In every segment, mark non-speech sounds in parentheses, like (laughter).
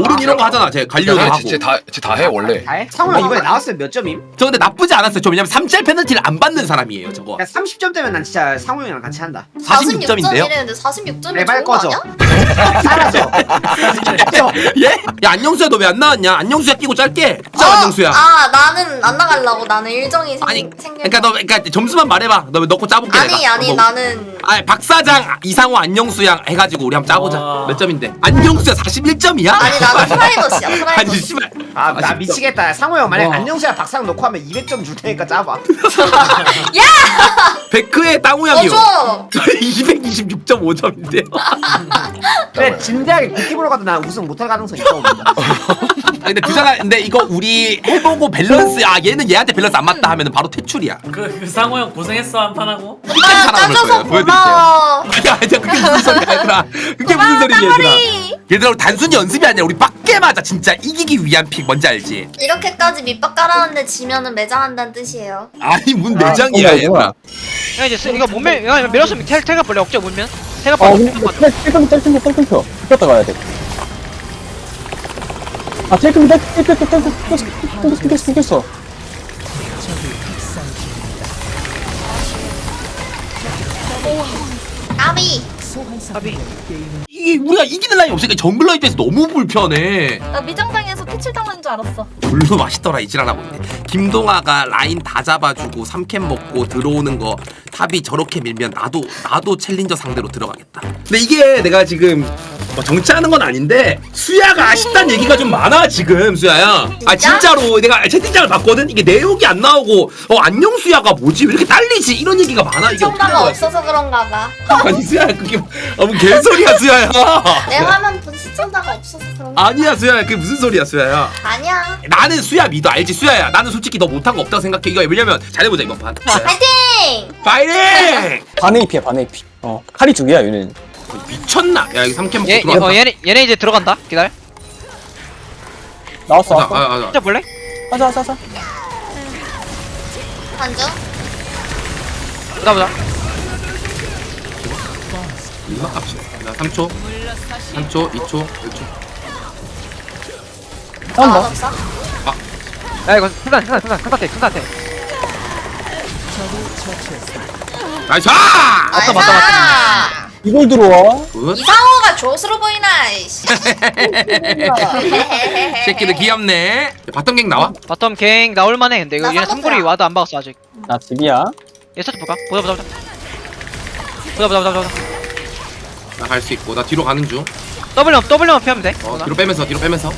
오른 이런 거 하잖아 쟤 관료도 하고 쟤다쟤다해 원래. 다 해? 상호 형 이번에 나왔으면 몇 점임? 저 근데 나쁘지 않았어요 저 왜냐면 3짤 페널티를 안 받는 사람이에요 저거 야 30점 되면 난 진짜 상호 형이랑 같이 한다 46점인데요? 46점이랬는데 46점이 제발 좋은 거 꺼져. 아니야? 사라져 예? 야 안녕수야 너 왜 안 나왔냐? 안녕수야 끼고 짧게. 짜 안녕수야. 아 나는 안 나가려고. 나는 일정이 생, 아니 생길 그러니까 너 그러니까 점수만 말해봐. 너 넣고 짜볼게 아니 내가. 아니 뭐, 나는 아니 박사장 이상호 안녕수양 해가지고 우리 한번 짜보자. 와. 몇 점인데? 안녕수야 41점이야? 아니 나는 (laughs) 프라이버시야 아니 프라이버시. 씨발 아나 진짜. 미치겠다. 상호 형 만약 와. 안녕수야 박상 놓고 하면 200점 줄 테니까 짜봐. (laughs) 베크의 땅우양이요. 어줘! 226.5점인데요. (laughs) 그래 진지하게 느낌으로 가도 난 우승 못할 가능성이 있다고 봅니다 아 근데 그잖아 근데 이거 우리 해보고 밸런스 아 얘는 얘한테 밸런스 안 맞다 하면은 바로 퇴출이야. 그, 그 상호 형 고생했어 한 판 하고. 오빠 살아남을 짜줘서 거예요. 보여드릴게요. 고마워 아니야 아니야 그게 무슨 소리야 얘들아. 그게 무슨 소리야 얘들아. 땅머리 얘들아 우리 단순히 연습이 아니라 우리 빡게 맞아 진짜 이기기 위한 픽 뭔지 알지? 이렇게까지 밑밥 깔았는데 지면은 매장한다는 뜻이에요 아니 문 내장이야 얘들아 야 이제 쓰- 이거 못밀 이거 밀었으면 텔 텔가 볼래 억제 못면 텔가 아, 볼래 근데 텔, 텔, 텔, 텔, 텔 끊겨. 끊겼다 가야 돼. 아, 텔 끊겨, 텔 끊겨, 텔 끊겨, 끊겼어, 끊겼어, 끊겼어. 까비 이게 우리가 이기는 라인이 없으니까 정글러 입장에서 너무 불편해. 나 미장당해서 퇴출 당하는 줄 알았어. 별로 맛있더라 이지랄하고. 있네 김동아가 라인 다 잡아주고 3캔 먹고 들어오는 거 탑이 저렇게 밀면 나도 나도 챌린저 상대로 들어가겠다. 근데 이게 내가 지금 뭐 정치하는 건 아닌데 수야가 아쉽다는 얘기가 좀 많아 지금 수야야. 아 진짜로. 내가 채팅창을 봤거든? 이게 내용이 안 나오고 어 안녕 수야가 뭐지? 왜 이렇게 딸리지? 이런 얘기가 많아 이게 어떻게 된 시청자가 거야? 없어서 그런가 봐. 아니 수야야 그게 뭐- 아, 뭐 개소리야 수야야. 내 화면 본 시청자가 없어서 그런가 아니야 수야야. 그게 무슨 소리야 수야야. 아니야. 나는 수야 믿어 알지? 수야야. 나는 솔직히 너 못한 거 없다고 생각해. 이거 왜냐면 잘해보자 이번 판. 파이팅! 파이팅! 반 AP야, 반 AP. 어, 칼이 두 개야, 얘는. 미쳤나 야 여기 3캠 먹고 얘, 얘, 들어왔다 어, 얘네 얘네 이제 들어간다 기다려 나왔어, 아, 나왔어. 아, 아, 진짜 볼래? 하자, 하자, 하자. 한주 보자 보자 이마 값이 나 3초 3초 2초 1초 아 한다. 없어? 야 이거 큰단 큰단 큰단 큰단 큰단 테 나이스 나이스! 맞다, 맞다. 이걸 들어와. 굿. 이상호가 조스로 보이나 이씨. (laughs) 새끼들 귀엽네. 바텀 갱 나와? 바텀 갱 나올만해 근데 이거 나 얘네 상관없어. 삼거리 와도 안 박았어 아직. 나 집이야. 얘 서치 볼까? 보자 보자 보자. 보자 보자 보자 보자. 나 갈 수 있고 나 뒤로 가는 중. W만 W만 피하면 돼. 어, 뒤로 빼면서 뒤로 빼면서.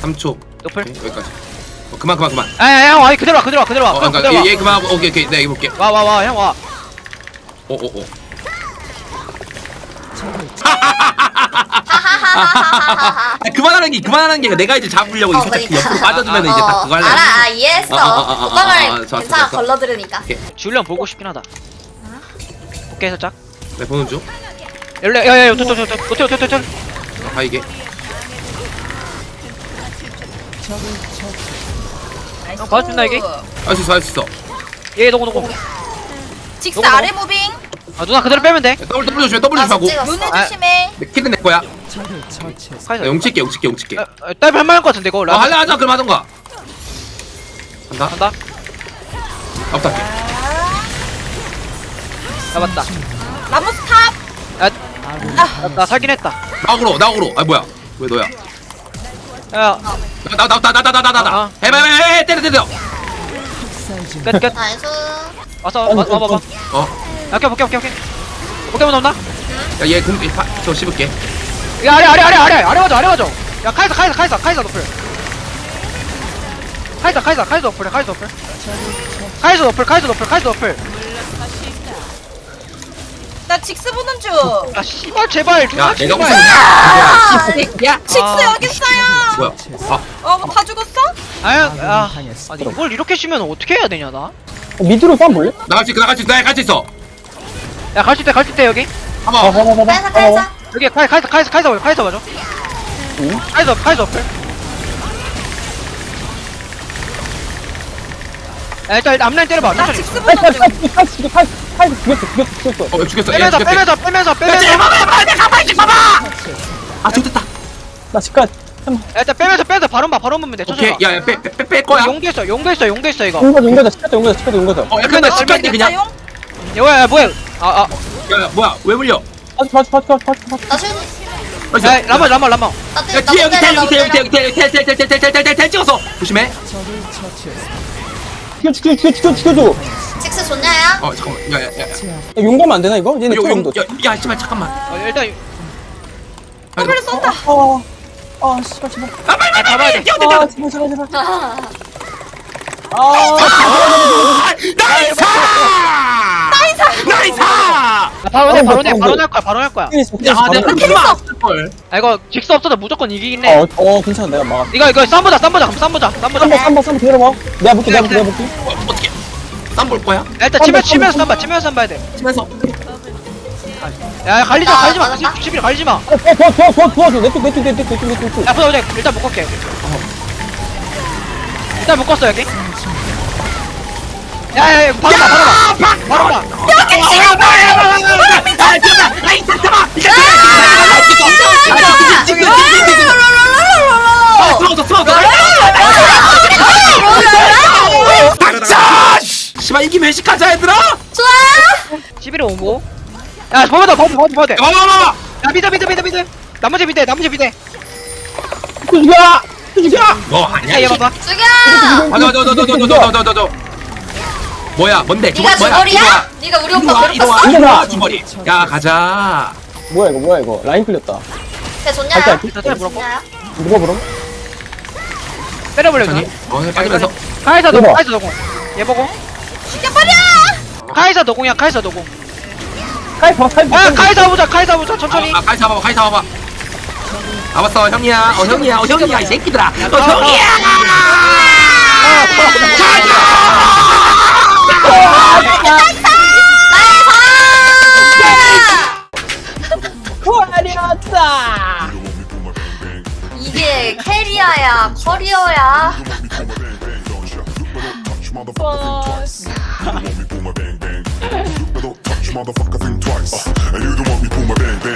3초. 노플? 오케이, 여기까지. 어, 그만 그만 그만. 아야 형 아니 그대로 와 그대로 와 그대로 와. 어, 형, 그러니까 그대로 얘, 얘 그만 하고 오케이 오케이. 내가 이거 볼게. 와와와 형와. 오오 오 아 그만하는 게 그만하는 게 내가 이제 잡으려고 어, 살짝. 옆으로 빠져주면 이제 다 그거 알아 아, 이해했어 어, 어, 오빠 말 어, 어, 좋았어, 괜찮아 좋았어. 걸러 들으니까 줄리안 보고 싶긴 하다 오케이 살짝 네 보는 중 열려 호텔 호텔 아 이게 형 봐준다 이게 할 수 있어 할 수 있어 얘 노고 노고 직스 아래 무빙. 아 누나 그대로 빼면 돼. 더블 더블 조심해. 더블 나 조심하고. 찍었어. 눈에 아. 조심해. 내 키는 내 거야. 카이사 나 용칠게 용칠게 용칠게. 아, 아, 딸 할만할 것 같은데 이거? 어 라면 할래 하자. 그럼 하던가. 간다. 간다. 없다 할게. 잡았다. 라모스 탑. 나, 나 살긴 했다. 나오로 나오로. 아 뭐야. 왜 너야? 야나나 나 나 나나 나나 어. 해봐 해봐 해봐 때려 때려. 끝끝. 나이스. 왔어 와 와봐 봐. 어야얘 오케이 오케이 오케이 오케이 오케이 나온다 kum저 씹을게 야 아래 아래 아래 아래 아래 가져 아래 가져 야 카이사 카이사 카이사 카이사 노플 카이사 카이사 카이사 노플 카이사 노플 카이사 노플 카이사 노플 카이사 노플 나 직스 보는 중. 아 씨발 제발 야 누나 내가 제발 무슨 야, 직스 아. 여기 있어요. 뭐야 아 어, 다 죽었어? 아야 아 아니 이걸 이렇게 쉬면 어떻게 해야 되냐 나? 미드로 쌈 볼래? 나갈 수 있어 나갈 수 있어 나갈 수 있어 야 갈 수 있대 갈 수 있대 여기. 아, 봐봐 봐봐, 봐봐. 카이사 카이사 여기 카이 카이사 카이사 카이사 카이사 맞아 응? 카이사 카이사 어플 야 일단 앞라인 때려봐 나 천천히. 직스 칼, 칼, 보는 칼, 중. 칼, 칼, 칼, 칼, 죽였어, 죽였어, 죽였어. 어 죽였어. 얘 빼면서 죽였어 빼면서 빼면서 빼면서. 봐봐 봐봐 가만히 있어 봐봐. 아 좋겠다. 나 집까지. 잠깐만. 야, 일단 빼면서 빼면서 바론 봐 바론 보면 돼. 오케이. 천천히 야야 빼 빼빼 거야 용도 있어 용도 있어 용도 있어 이거. 용가자, 용가자, 집까지 용가자, 집까지 용가자. 어. 약간 나 집까지 그냥. 용? 야야 야, 뭐야 아아 야 야 뭐야 왜 물려 파츠, 파츠, 파츠, 파츠, 파츠, 파츠. 나 쉴. 나이스. 야 라마 라마 라마 나 야 때. 뒤에 여기 텔 여기 텔 여기 텔 여기 텔 여기 텔텔텔텔텔텔텔 찍어서 조심해 죽여, 죽여, 죽여, 죽여, 죽여줘. 직스 좋냐야? 어 잠깐만 야야야 야, 용 가면 안 되나, 이거? 얘네 또 용도. 야야 씨발 잠깐만 어, 일단 더블 쏜다. 아, 아, 씨발, 씨발. 아 빨리 빨리 잡아야 돼. 빨리 뛰어 뛰어 아, 뛰어 제발, 제발, 제발. 아, 아, 나이스 아, 어, 바론 해 어, 바론 어. 할 거야 바론 할 거야 야 바로 내가. 그렇게 맞을 걸 아 이거 직스 없어도 무조건 이기긴 해 어, 어, 괜찮아. 내가 막아. 이거 이거 쌈 보자 쌈 보자 그럼 쌈 보자 쌈 보자 3번, 3번, 3번 기다려봐. 내가 볼게, 내가 볼게, 내가 볼게. 어, 어떻게 쌈볼 거야 야, 일단 치면 치면서 쌈봐 치면서 쌈 봐야 돼야 치면서 갈리지 마 아, 갈리지 마 맞았다. 11 갈리지 마야 어, 도와, 도와, 도와, 도와줘. 내쪽, 내쪽, 내쪽, 내쪽, 내쪽, 내쪽. 보자 보자 일단 묶을게 일단 묶었어 여기 야야야 바로 봐 바로 봐 바로 봐아 뛰어봐 아이 잠깐만 이거 숨어서 숨어서 닥쳐 씨발 이기 회식하자 얘들아 좋아. 11에 55야 버버 더 버버 버버 돼 와와와 야 미드 미드 미드 미드 나머지 미드 나머지 미드 죽여! 죽여! 뭐 아니야 야 얘 봐봐 죽여. 맞아 맞아 맞아 맞아 맞아 맞아 맞아 뭐야 뭔데 네가 뭐야 주벌이야? 네가 우리 오빠 와 이리 와 괴롭혔어? 이리 와 주머니 야 가자 뭐야, 이거, 뭐야, 이거. 라인 끌렸다. 걔 갈게, 좋냐야? 갈게. 좋냐야? 누가 물어? 때려버려 어 빠지면서 카이사 봐. 카이사 노공 얘 보고 죽여버려. 카이사 노공이야 카이사 노공 카이 봐, 카이 봐. 야 카이사 보자 카이사 보자 천천히 아 가이 잡아봐 가이 잡아봐 잡았어 형이야 어 형이야 어 형이야 이 새끼들아 어 형이야 화려하다! 이게 캐리어야, 커리어야.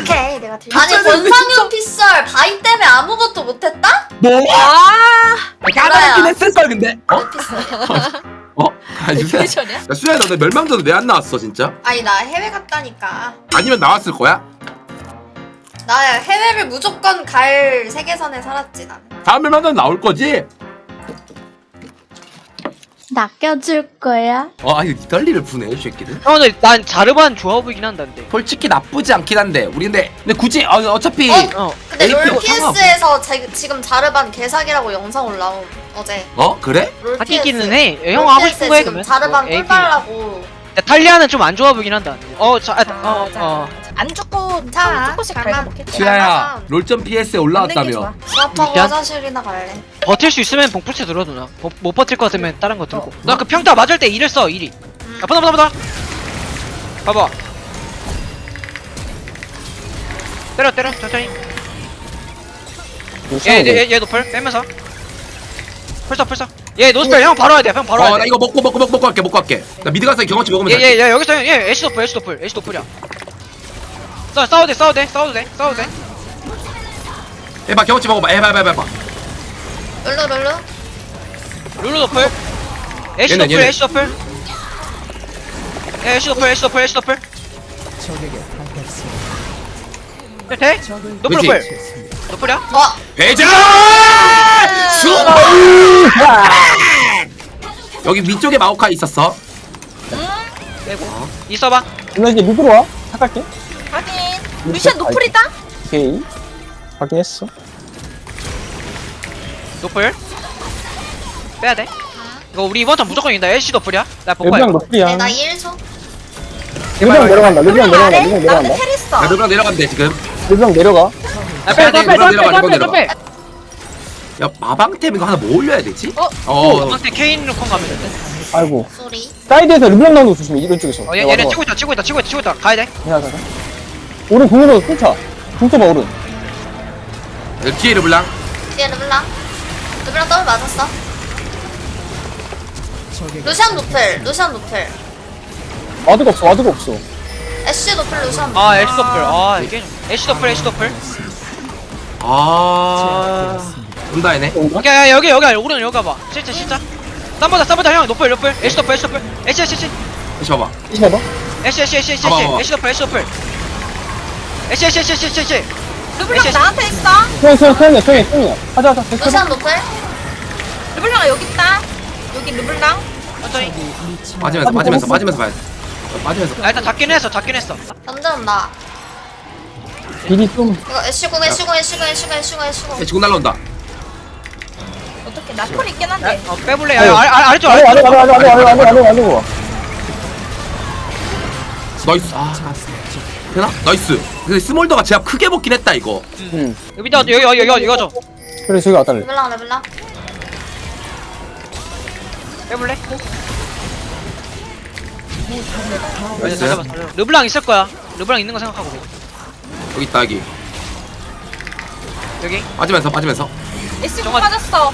오케이, 내가 들려. 아니 권상윤 피셜 바이 때문에 아무것도 못했다? 뭐? 아, 까다롭긴 했을 걸 근데 어? (laughs) 어? 아 유수야 야 수야 너내 멸망전 왜 안 나왔어 진짜? 아니 나 해외 갔다니까. 아니면 나왔을 거야? 나 해외를 무조건 갈 세계선에 살았지 나는. 다음 멸망전 나올 거지? 낚여줄 거야? 어 아니 니달리를 부네 이 새끼들 형 근데 난 자르반 좋아 보이긴 한다 근데 솔직히 나쁘지 않긴 한데 우리 근데 근데 굳이 어, 어차피 어? 어 근데 에이프 롤 상관없어. PS에서 지금 자르반 개사기라고 영상 올라옴 어제. 어? 그래? 롤 하기기는 PS. 해. 형 하고 싶은 거 해 지금 그러면. 자르반 어, AP. 꿀빨라고. 근데 탈리아는 좀 안 좋아 보이긴 한다. 어, 자, 아, 어, 맞아. 어. 안 죽고 괜찮아. 조금씩 갈만. 밟아볼게. 수야야 롤점 PS에 올라왔다며 수업하고 미안. 화장실이나 갈래. 버틸 수 있으면 봉풀스 들어 누나. 버, 못 버틸 것 같으면 다른 거 들고. 나 그 평타 맞을 때 1을 써 1이. 야, 보다 보다 보다. 봐봐. 때려 때려 천천히. 얘얘얘 노플 빼면서. 풀써 풀써. 얘 노스펠 형 바로 해야 돼. 형 바로 해야 어나 돼. 이거 먹고 먹고 먹고 먹고 갈게 먹고 갈게 나 미드 가서 경험치 먹으면 얘돼얘얘 여기서 형, 얘 애쉬 노플 애쉬 노플 애쉬 노플이야. 싸 싸워도 돼 싸워도 돼 싸워도 돼 싸워도 돼. 해봐 경험치 먹어봐 해봐 해봐 해봐 룰루 룰루. 룰루 노플 애쉬 얘는, 얘는. 애쉬 야, 애쉬 노플 애쉬 노플 애쉬 야, 돼? 노플 그치? 노플 노플이야? 어. 회전 수 여기 위쪽에 마오카 있었어 빼고 있어봐 나 이제 미드로 와. 탁할게. 루시안 노플이다. 오케이. 확인했어. 노플 빼야 돼 이거 우리 이번 턴 무조건 이긴다 애쉬 노플이야 나 복구해 레브랑 노플이야. 네, 나 1초. 레브랑 내려간다. 레브랑 그럼 내려간다. 아래? 레브랑 나 근데 내려간다. 텔 있어. 야 르브랑 내려간대 지금 레브랑 내려가. 야 빼야 돼 빼야 돼. 빼야 마방템 이거 하나 뭐 올려야 되지? 어? 어 너한테 케인 루컨 가면 돼 아이고. 소리. 사이드에서 르브랑 나오는 거 조심해. 이런 쪽에서. 어, 얘, 얘네 치고 있다 치고 있다 치고 있다 치고 있다 가야 돼 야, 자, 자. 오른 공으로 쫓아. 훔쳐봐, 오른. 여기 뒤에 르블랑 뒤에 르블랑. 르블랑 더블 맞았어. 루시안 노플. 루시안 노플. 와드가 없어, 와드가 없어. 애쉬 노플 루시안 노플. 아 애쉬 노플 아 이게 좀 애쉬 노플 애쉬 노플 아 온다 얘네 오케이 야, 여기 여기 오른 여기 가봐 실제 진짜 쌈보다 쌈보다 형 노플 노플 애쉬 노플 애쉬 노플 애쉬 애쉬 애쉬 봐봐 이시 봐봐. 애쉬 애쉬 애쉬 애쉬 봐봐, 봐봐. 애쉬 노플 애쉬 노플 애쉬 애쉬 애쉬 애쉬 애쉬 르블랑 애쉬. 나한테 있어. 소영, 소영, 소영이야, 소영이야, 소영이야. 하자, 하자. 됐어. 루시안 노플 르블랑 여기 있다. 여기 르블랑. 천천히 빠지면서 빠지면서 빠지면서 봐야 돼 어, 빠지면서 아 일단 잡긴 했어 잡긴 했어 현재 온다 비리 좀. 이거 애쉬궁 애쉬궁 애쉬궁 애쉬궁 애쉬궁 애쉬궁 야, 지금 날라온다 어떻게 나콜 있긴 한데. 어 빼볼래. 야 아래 아래 아래쪽 아래, 아래, 아래쪽 아래, 아래, 아래, 아래, 아래, 아래. 나이스. 아 되나? 나이스. 근데 스몰더가 제압 크게 먹긴 했다 이거. 응. 여기 여기 여기 여기 여기 줘 그래, 저기 왔다. 그래. 르블랑 르블랑. 빼볼래? 나이스. 르블랑 있을 거야. 르블랑 있는 거 생각하고. 여기 있다 여기. 여기? 빠지면서 빠지면서. 에스 정말- 빠졌어.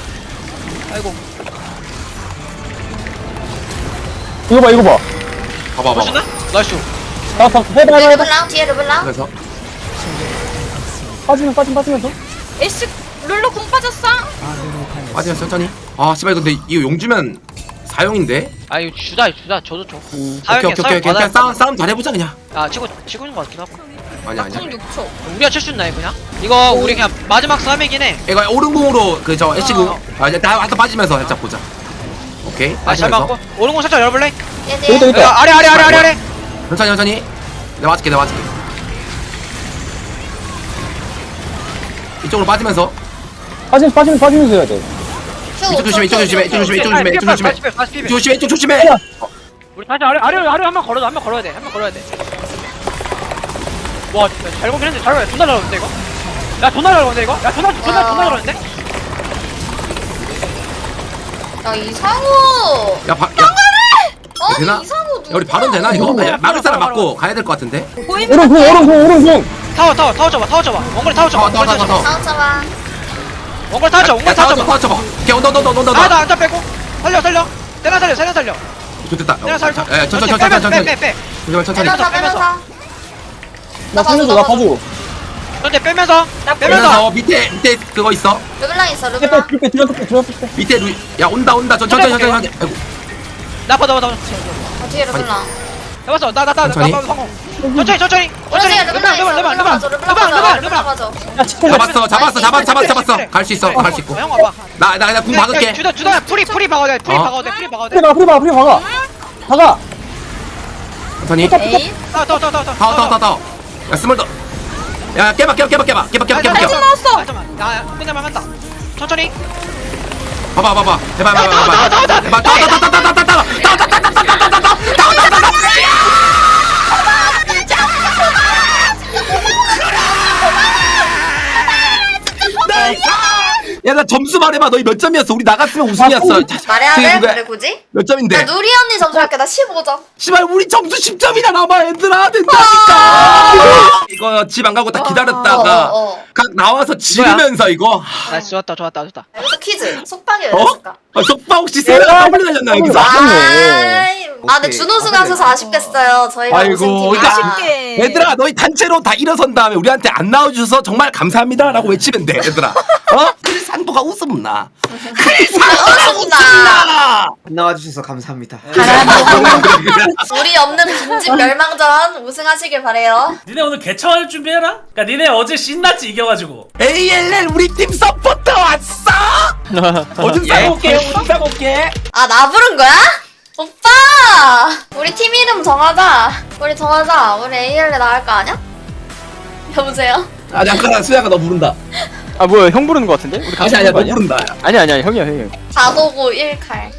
아이고. 이거 봐, 이거 봐. 봐봐 보시나 봐봐 나이스 나, 나, 해봐, 뒤에 해봐, 해봐. 르블랑 뒤에 르블랑 그래서? 빠지면, 빠지면, 빠지면서. 에스 룰루 궁 빠졌어. 빠지면서 천천히. 아 씨발 근데 이거 용주면 사용인데? 아 이거 주다 주다 저도 줘 음. 오케이 사용해 오케이 오케이 오케이. 그냥 싸움 싸움 잘해보자 그냥. 아 치고 치고 있는 거 같긴 하고. 아니 아니 나궁 6초. 우리가 칠 수 있나 이거 그냥? 이거 우리 그냥 마지막 싸움이긴 해. 이거 오른공으로 그 저 애쉬궁 어. 아 이제 다 한번 빠지면서 살짝 보자. 오케이. 아, 잘 빠지면서. 맞고. 오른공 살짝 열어볼래? 얘 여기다, 여기다. 야, 아래 아래 아래 아래 아래 천천히 천천히. 내가 맞을게 내가 맞을게. 이쪽으로 빠지면서. 빠지면서, 빠지면서, 빠지면서 해야 돼. 큐 이쪽 조심해 이쪽 조심해 이쪽 조심해 이쪽 아, 조심해 이쪽 조심해. 이쪽 조심해 이쪽 조심해. 야. 우리 다시 아래 아래 아래 한번 걸어 한번 걸어야 돼 한 번 걸어야 돼와 잘 보긴 했는데 잘 걸어 존나 잘 걸었는데 이거? 야 존나 잘 걸었는데 이거? 야 존나 존나 와. 존나 걸었는데? 야 이상호! 야 바, 야, 아니 되나? 이상호 야 우리 바론 되나 이거? 야, 막을 사람 맞고 가야 될 것 같은데? 보이면 오른공, 오른공, 오른공. 타워 타워 타워 잡아 타워 잡아. 원거리 타워 잡아 타워 타워 타워 타워 다음 잡아. 원거리 타워 잡아 원거리 타워 잡아. 타워 잡아 오케이 온다 온다 온다 온다. 아나 안잡 빼고. 살려 살려. 세나 살려 세나 살려. 좋됐다. 세나 살고 예 천천히 천천히 천천히 빼빼빼. 천천히. 천천히. 빼면서 빼면서. 나 살려줘, 나 봐줘. 천천히 빼면서 나 빼면서. 빼면서 밑에 밑에 그거 있어? 르블랑 있어 빼, 르블랑 빼, 빼, 들어갔다, 빼, 들어갔다, 빼. 밑에 루, 야 온다 온다. 천- 천천히 천천히 천천히. 아이고 나빠 나빠 나빠 어, 뒤에 르블랑 잡았어 나나나 천천히. 나 성공 천천히 천천히 천천히 르블랑 있어 르블랑 맞아 르블랑 르블랑 르블랑 맞아 르블랑 르블랑 맞아 야, 치킨 잡았어 잡았어 잡았어 잡았어 잡았어 갈 수 있어 갈 수 있고 형 와봐 나나 그냥 궁 박을게 주다 주다 프리 프리 박아야 돼 프리 어? 박아야 돼 프리 박아야 프리 돼 봐, 프리 봐, 프리 박아. 박아. 천천히 에이. 타워 타워 타워 타워 타워 타워 타워 타워 야 스몰 더 야 깨봐 깨봐 깨봐 깨봐 깨봐 깨봐 깨봐 깨봐 나왔어 잠깐만 나 끝내만 한다 천천히 봐봐 봐봐 해봐 해봐 해봐 해봐 야, 나 점수 말해봐. 너희 몇 점이었어? 우리 나갔으면 우승이었어. 말해야 돼? 그래 굳이? 몇 나 점인데? 누리 언니 점수 할게. 나 15점. 씨발, 우리 점수 10점이나 남아, 얘들아. 된다니까. 집 안 가고 다 기다렸다가 어, 어, 어. 각 나와서 지르면서 이거 나 좋았다 좋았다 좋았다 여기서 퀴즈 속박이 왜 어? 됐을까? 아, 속박 혹시 세레나 W 달렸나 여기서 아, 맞네. 아이, 아 근데 오케이. 준호수가 아, 하셔서 아쉽겠어요 저희가 아이고, 우승팀이라 그러니까 아쉽게. 얘들아 너희 단체로 다 일어선 다음에 우리한테 안 나와주셔서 정말 감사합니다라고 외치면 돼 얘들아 어? 크리산도가 웃음 나 크리산도가 웃음 나안 나와주셔서 감사합니다. 우리 없는 빈집 멸망전 우승하시길 바래요 니네 오늘 개처할 준비해라. 그러니까 니네 어제 신났지 이겨가지고. ALL 우리 팀 서포터 왔어? 어좀 싸고 올게 어좀 싸고 올게 아 나 부른 거야? 오빠 우리 팀 이름 정하자 우리 정하자 우리 AL에 나갈 거 아니야? 여보세요? 아 잠깐 수야가 너 부른다 아, 뭐야, 형 부르는 거 같은데? 우리 아니 아니야 너 부른다 아니, 아니, 아니, 형이야, 형이야. 다도고 1칼